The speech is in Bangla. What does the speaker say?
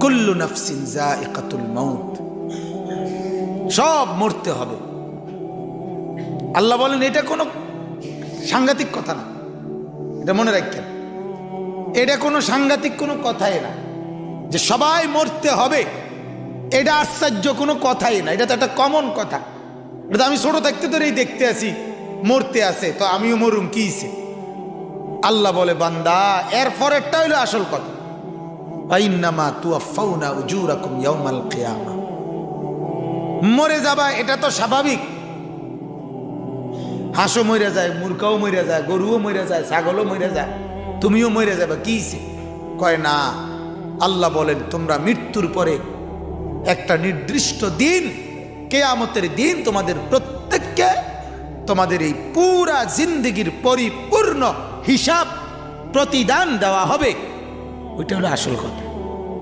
কুল্লু নাফসিন জায়কাতুল সব মরতে হবে। আল্লাহ বলেন, এটা কোনো সাংঘাতিক কথা না। এটা মনে রাখেন এটা কোনো সাংঘাতিক কোনো কথাই না। যে সবাই মরতে হবে, এটা আশ্চর্য কোনো কথাই না। এটা তো একটা কমন কথা। এটা আমি ছোট থাকতে ধরেই দেখতে আসি, মরতে আছে, তো আমিও মরুম কিছে আল্লাহ বলে, বান্দা এর পরেরটা হইল আসল কথা। আইন্নামা তুয়াফাউনা উজুরাকুম ইয়াউমাল কিয়ামা। মরে যাবা, এটা তো স্বাভাবিক। হাঁসও মরে যায় মুরকাও মরে যায়, গরুও মরে যায়, ছাগলও মরে যায়। তুমিও মরে যাবে, কি কয় না, আল্লাহ বলেন, তোমরা মৃত্যুর পরে একটা নির্দিষ্ট দিন, কেয়ামতের দিন তোমাদের প্রত্যেককে তোমাদের এই পুরা জিন্দগির পরিপূর্ণ হিসাব প্রতিদান দেওয়া হবে। ওইটা হলো আসল কথা।